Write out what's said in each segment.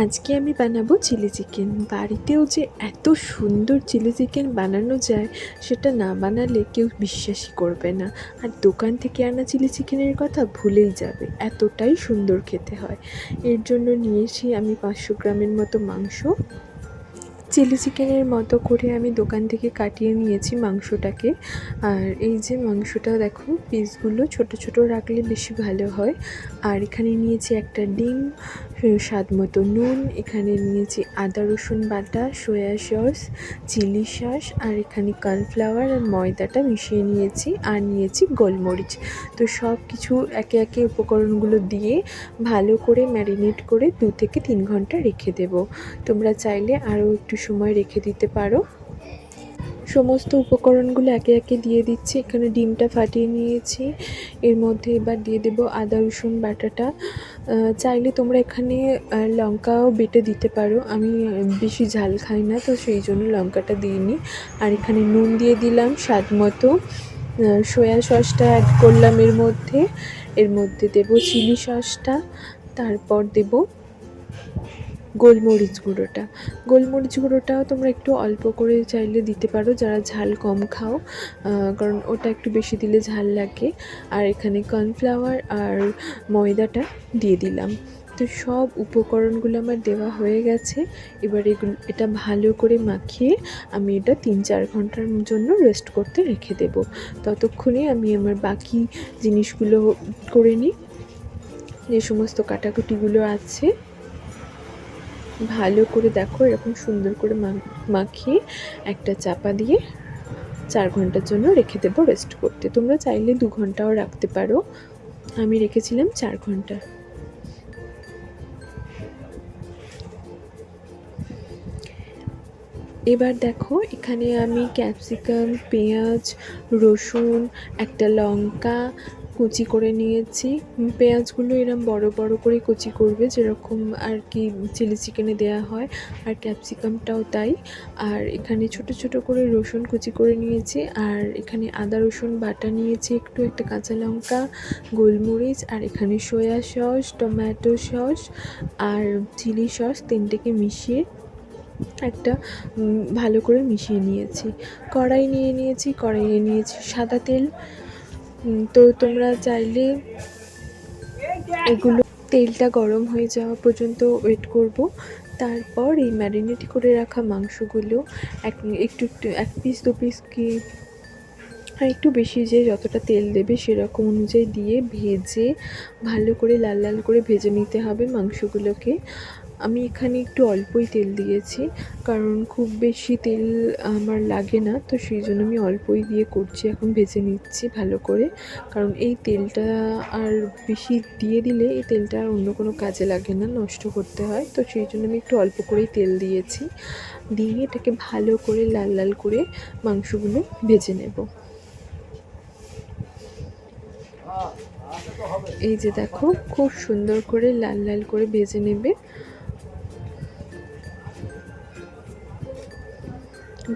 আজকে আমি বানাবো চিলি চিকেন। বাড়িতেও যে এত সুন্দর চিলি চিকেন বানানো যায়, সেটা না বানালে কেউ বিশ্বাসই করবে না। আর দোকান থেকে আনা চিলি চিকেনের কথা ভুলেই যাবে, এতটাই সুন্দর খেতে হয়। এর জন্য নিয়েছি আমি পাঁচশো গ্রামের মতো মাংস। চিলি চিকেনের মতো করে আমি দোকান থেকে কাটিয়ে নিয়েছি মাংসটাকে। আর এই যে মাংসটা দেখো, পিসগুলো ছোট ছোট রাখলে বেশি ভালো হয়। আর এখানে নিয়েছি একটা ডিম স্বাদ মতো নুন। এখানে নিয়েছি আদা, রসুন বাটা, সয়া সস, চিলি সস, আর এখানে কর্নফ্লাওয়ার আর ময়দাটা মিশিয়ে নিয়েছি। আর নিয়েছি গোলমরিচ। তো সব কিছু একে একে উপকরণগুলো দিয়ে ভালো করে ম্যারিনেট করে দু থেকে তিন ঘণ্টা রেখে দেবো। তোমরা চাইলে আরও একটু সময় রেখে দিতে পারো। সমস্ত উপকরণগুলো একে একে দিয়ে দিচ্ছি। এখানে ডিমটা ফাটিয়ে নিয়েছি। এর মধ্যে এবার দিয়ে দেব আদা, রসুন, বাটাটা। চাইলে তোমরা এখানে লঙ্কাও বেটে দিতে পারো। আমি বেশি ঝাল খাই না, তো সেই জন্য লঙ্কাটা দিইনি। আর এখানে নুন দিয়ে দিলাম স্বাদ মতো। সয়া সসটা অ্যাড করলাম এর মধ্যে। এর মধ্যে দেব চিলি সসটা। তারপর দেব গোলমরিচ গুঁড়োটা। গোলমরিচ গুঁড়োটাও তোমরা একটু অল্প করে চাইলে দিতে পারো, যারা ঝাল কম খাও। কারণ ওটা একটু বেশি দিলে ঝাল লাগে। আর এখানে কর্নফ্লাওয়ার আর ময়দাটা দিয়ে দিলাম। তো সব উপকরণগুলো আমার দেওয়া হয়ে গেছে। এবার এগুলো, এটা ভালো করে মাখিয়ে আমি এটা তিন চার ঘণ্টার জন্য রেস্ট করতে রেখে দেব। ততক্ষণে আমি আমার বাকি জিনিসগুলো করে নিই। যে সমস্ত কাটাকুটিগুলো আছে ভালো করে দেখো, এরকম সুন্দর করে মাখিয়ে একটা চাপা দিয়ে চার ঘণ্টার জন্য রেখে দেবো রেস্ট করতে। তোমরা চাইলে দু ঘন্টাও রাখতে পারো। আমি রেখেছিলাম চার ঘণ্টা। এবার দেখো, এখানে আমি ক্যাপসিকাম পেঁয়াজ, রসুন, একটা লঙ্কা কুচি করে নিয়েছি। পেঁয়াজগুলো এরম বড় বড় করে কুচি করবে, যেরকম আর কি চিলি চিকেনে দেওয়া হয়, আর ক্যাপসিকামটাও তাই। আর এখানে ছোট ছোট করে রসুন কুচি করে নিয়েছি, আর এখানে আদা, রসুন, বাটা নিয়েছি, একটু একটা কাঁচা লঙ্কা, গোলমরিচ, আর এখানে সয়া সস, টমেটো সস, আর চিলি সস তিনটেকে মিশিয়ে একটা ভালো করে মিশিয়ে নিয়েছি। কড়াই নিয়ে নিয়েছি, কড়াইয়ে নিয়েছি সাদা তেল তো তোমরা চাইলে এগুলো তেলটা গরম হয়ে যাওয়া পর্যন্ত ওয়েট করব। তারপর এই ম্যারিনেট করে রাখা মাংসগুলো এক, একটু একটু, এক পিস দু পিস কি একটু বেশি যে যতটা তেল দেবে সেরকম অনুযায়ী দিয়ে ভেজে ভালো করে লাল লাল করে ভেজে নিতে হবে মাংসগুলোকে। আমি এখানে একটু অল্পই তেল দিয়েছি, কারণ খুব বেশি তেল আমার লাগে না, তো সেই জন্য আমি অল্পই দিয়ে করছি, এখন ভেজে নিচ্ছি ভালো করে। কারণ এই তেলটা আর বেশি দিয়ে দিলে এই তেলটা আর অন্য কোনো কাজে লাগে না, নষ্ট করতে হয়, তো সেই জন্য আমি একটু অল্প করেই তেল দিয়েছি। দিয়ে এটাকে ভালো করে লাল লাল করে মাংসগুলো ভেজে নেব। এই যে দেখো, খুব সুন্দর করে লাল লাল করে ভেজে নেবে।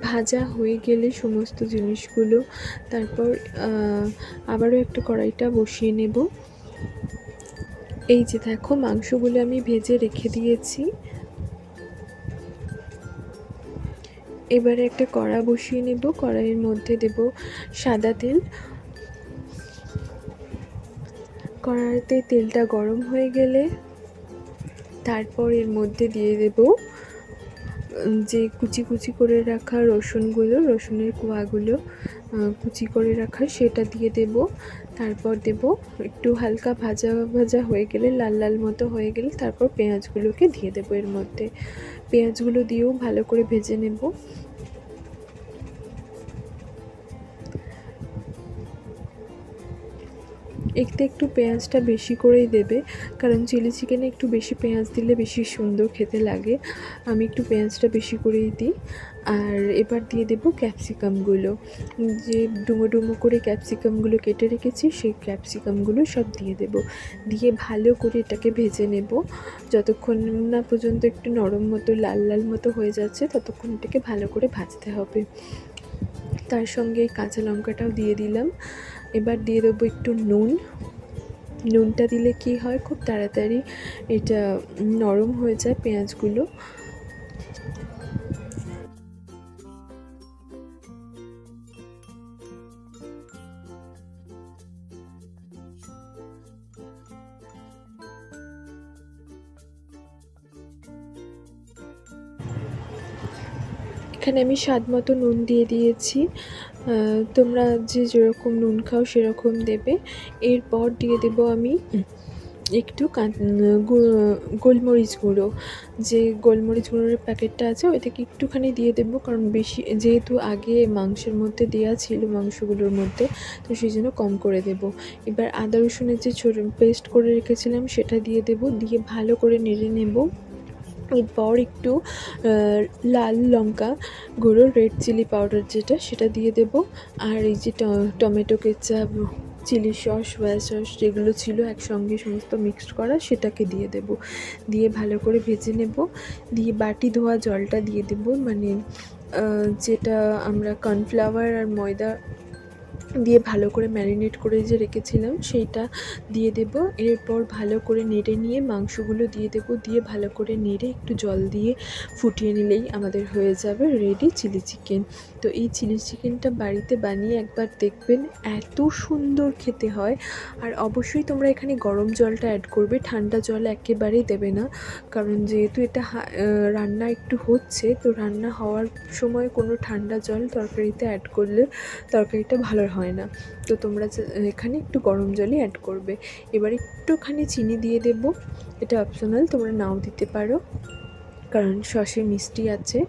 ভাজা হয়ে গেলে সমস্ত জিনিসগুলো, তারপর আবারও একটা কড়াইটা বসিয়ে নেব। এই যে দেখো, মাংসগুলো আমি ভেজে রেখে দিয়েছি। এবারে একটা কড়া বসিয়ে নেব, কড়াইয়ের মধ্যে দেব সাদা তেল। কড়াইতে তেলটা গরম হয়ে গেলে, তারপর এর মধ্যে দিয়ে দেব যে কুচি কুচি করে রাখা রসুনগুলো, রসুনের কোয়াগুলো কুচি করে রাখা, সেটা দিয়ে দেব। তারপর দেব একটু হালকা ভাজা ভাজা হয়ে গেলে, লাল লাল মতো হয়ে গেলে, তারপর পেঁয়াজগুলোকে দিয়ে দেবো এর মধ্যে। পেঁয়াজগুলো দিয়েও ভালো করে ভেজে নেব। এতে একটু পেঁয়াজটা বেশি করেই দেবে। কারণ চিলি চিকেনে একটু বেশি পেঁয়াজ দিলে বেশি সুন্দর খেতে লাগে। আমি একটু পেঁয়াজটা বেশি করেই দিই। আর এবার দিয়ে দেবো ক্যাপসিকামগুলো। যে ডুমো ডুমো করে ক্যাপসিকামগুলো কেটে রেখেছি, সেই ক্যাপসিকামগুলো সব দিয়ে দেব। দিয়ে ভালো করে এটাকে ভেজে নেব। যতক্ষণ না পর্যন্ত একটু নরম মতো, লাল লাল মতো হয়ে যাচ্ছে, ততক্ষণ এটাকে ভালো করে ভাজতে হবে। তার সঙ্গে কাঁচা লঙ্কাটাও দিয়ে দিলাম। এবার দিয়ে দেবো একটু নুন। নুনটা দিলে কি হয়? খুব তাড়াতাড়ি এটা নরম হয়ে যায় পেঁয়াজগুলো। এখানে আমি স্বাদ মতো নুন দিয়ে দিয়েছি। তোমরা যে যেরকম নুন খাও সেরকম দেবে। এরপর দিয়ে দেবো আমি একটু গোলমরিচ গুঁড়ো। যে গোলমরিচ গুঁড়োর প্যাকেটটা আছে ওই থেকে একটুখানি দিয়ে দেবো কারণ বেশি যেহেতু আগে মাংসের মধ্যে দেওয়া ছিল মাংসগুলোর মধ্যে তো সেই জন্য কম করে দেব। এবার আদা রসুনের যে ছোটো পেস্ট করে রেখেছিলাম সেটা দিয়ে দেব। দিয়ে ভালো করে নেড়ে নেব। এরপর একটু লাল লঙ্কা গুঁড়ো রেড চিলি পাউডার যেটা, সেটা দিয়ে দেব। আর এই যে tomato ketchup chilli sauce soya sauce যেগুলো ছিল একসঙ্গে সমস্ত মিক্সড করা, সেটাকে দিয়ে দেব। দিয়ে ভালো করে ভেজে নেব। দিয়ে বাটি ধোয়া জলটা দিয়ে দেব। মানে যেটা আমরা কর্নফ্লাওয়ার আর ময়দা দিয়ে ভালো করে ম্যারিনেট করে যে রেখেছিলাম সেইটা দিয়ে দেব। এরপর ভালো করে নেড়ে নিয়ে মাংসগুলো দিয়ে দেব। দিয়ে ভালো করে নেড়ে একটু জল দিয়ে ফুটিয়ে নিলেই আমাদের হয়ে যাবে রেডি চিলি চিকেন তো এই চিলি চিকেনটা বাড়িতে বানিয়ে একবার দেখবেন এত সুন্দর খেতে হয়। আর অবশ্যই তোমরা এখানে গরম জলটা অ্যাড করবে, ঠান্ডা জল একেবারেই দেবে না। কারণ যেহেতু এটা রান্না একটু হচ্ছে, তো রান্না হওয়ার সময় কোনো ঠান্ডা জল তরকারিতে অ্যাড করলে তরকারিটা ভালো হয় না। তো তোমরা এখানে একটু গরম জলই অ্যাড করবে। এবার একটুখানি চিনি দিয়ে দেব। এটা অপশনাল তোমরা নাও দিতে পারো। কারণ সসে মিষ্টি আছে।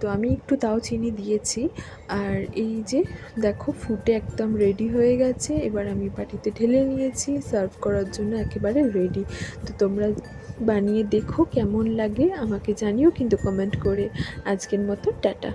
তো আমি একটু তাও চিনি দিয়েছি। আর এই যে, দেখো, ফুটে একদম রেডি হয়ে গেছে। এবার আমি বাটিতে ঢেলে নিয়েছি। সার্ভ করার জন্য একেবারে রেডি তো তোমরা বানিয়ে দেখো কেমন লাগে। আমাকে জানিও কিন্তু কমেন্ট করে। আজকের মতো, টাটা।